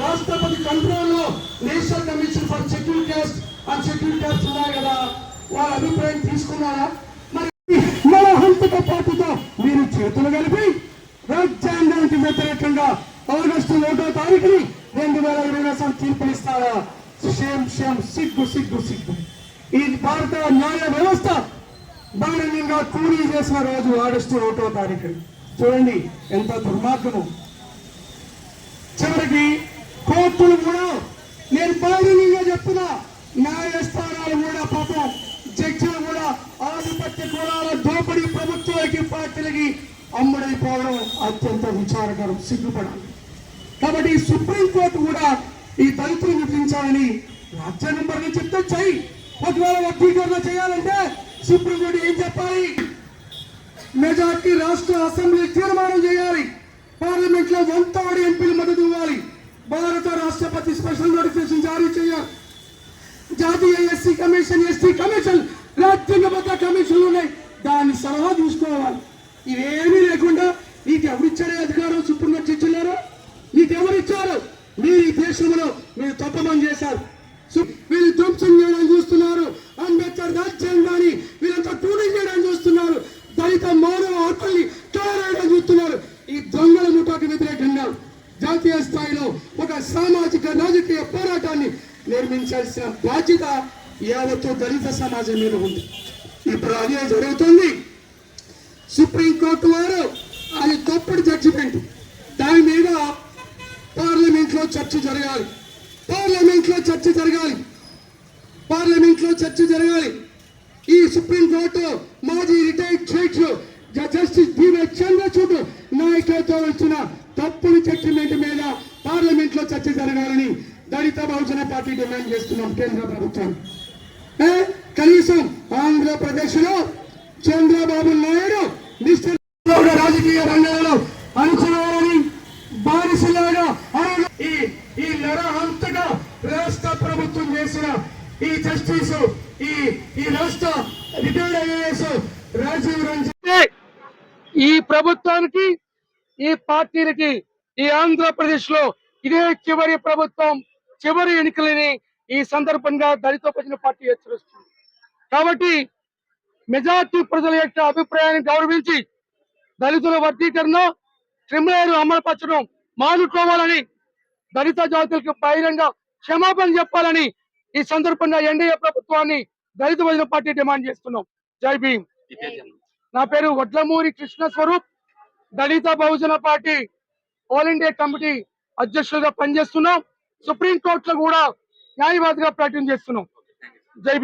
రాష్ట్రపతి కంట్రోల్లో national commission for schedule caste and schedule caste ఉన్నాయి కదా. వాళ్ళ అభిప్రాయం తీసుకున్నారా? మరి మన హంతక పార్టీతో మీరు చేతులు కలిపి రాజ్యాంగానికి వ్యతిరేకంగా ఆగస్టు ఒకటో తారీఖుని రెండు వేల ఇరవై సంవత్సరం తీర్పునిస్తారా? షేమ్ షేమ్ సిగ్గు సిగ్గు సిగ్గు. ఈ భారత న్యాయ వ్యవస్థ దారుణంగా కూలీ చేసిన రోజు ఆగస్టు ఒకటో తారీఖు చూడండి ఎంత దుర్మార్గము. చివరికి కోర్టులు కూడా నేను బహిరంగంగా చెప్తున్నా న్యాయస్థానాలు కూడా పాపం జడ్జిలు కూడా ఆధిపత్య కులాల దోపిడీ ప్రభుత్వాలకి పార్టీలకి అమ్ముడైపోవడం అత్యంత విచారకరం సిగ్గుపడాలి. కాబట్టి సుప్రీంకోర్టు కూడా ఈ దళితులు విధించాలని రాజ్యాంగం పరిధి చెప్తే చెయ్యి. ఒకవేళ వర్గీకరణ చేయాలంటే సుప్రీంకోర్టు ఏం చెప్పాలి? మెజార్టీ రాష్ట్ర అసెంబ్లీ తీర్మానం చేయాలి. పార్లమెంట్లో వన్ థర్డ్ ఎంపీలు మద్దతు ఇవ్వాలి. భారత రాష్ట్రపతి స్పెషల్ నోటిఫికేషన్ జారీ చేయాలి. జాతీయ ఎస్సీ కమిషన్ ఎస్టీ కమిషన్ రాజ్యాంగబద్ధ కమిషన్లు ఉన్నాయి. దాన్ని సలహా తీసుకోవాలి. ఇవేమీ లేకుండా నీకు ఎవరిచ్చారే అధికారం సుప్రీంకోర్టు జడ్జిలారా నీకు ఎవరిచ్చారు? మీరు ఈ దేశంలో మీరు తప్పమని చేశారు. వీళ్ళు ధ్వంసం దొంగల వ్యతిరేకంగా జాతీయ స్థాయిలో ఒక సామాజిక రాజకీయ పోరాటాన్ని నిర్మించాల్సిన బాధ్యత యావత్తు దళిత సమాజం మీద ఉంది. ఇప్పుడు అదే జరుగుతుంది. సుప్రీంకోర్టు వారు అది తప్పుడు జడ్జిమెంట్ దాని మీద పార్లమెంట్లో చర్చ జరగాలి. పార్లమెంట్లో చర్చ జరగాలి. పార్లమెంట్లో చర్చ జరగాలి. ఈ సుప్రీంకోర్టు మాజీ retired judge justice DY Chandrachud నాయకత్వం వచ్చిన తప్పుడు జడ్జిమెంట్ మీద పార్లమెంట్లో చర్చ జరగాలని దళిత బహుజన పార్టీ డిమాండ్ చేస్తున్నాం కేంద్ర ప్రభుత్వం. కనీసం ఆంధ్రప్రదేశ్లో చంద్రబాబు నాయుడు మిస్టర్ రాజకీయ రంగంలో అనుకున్నారని బానిసలాగా ఈ ఈ నరహంతగా రాష్ట్ర ప్రభుత్వం చేసిన ఈ జస్టిస్ ఈ ఈ రాష్ట్ర రిటైర్డ్ ఐఏఎస్ రాజీవ్ రంజన్ ఈ ప్రభుత్వానికి ఈ పార్టీలకి ఈ ఆంధ్రప్రదేశ్లో ఇదే చివరి ప్రభుత్వం చివరి ఎన్నికలని ఈ సందర్భంగా దళిత ప్రజల పార్టీ హెచ్చరిస్తుంది. కాబట్టి మెజార్టీ ప్రజల యొక్క అభిప్రాయాన్ని గౌరవించి దళితుల వర్గీకరణ క్రిమినల్ అమలుపరచడం మానుకోవాలని దళిత జాతులకు బహిరంగ క్షమాపణ చెప్పాలని ఈ సందర్భంగా ఎన్డీఏ ప్రభుత్వాన్ని దళిత భజన పార్టీ డిమాండ్ చేస్తున్నాం. జై భీమ్. నా పేరు Vadlamuri Krishna Swaroop Dalit Bahujan party all India committee అధ్యక్షులుగా పనిచేస్తున్నాం. సుప్రీం కోర్టులో కూడా న్యాయవాదిగా ప్రకటన చేస్తున్నాం. జై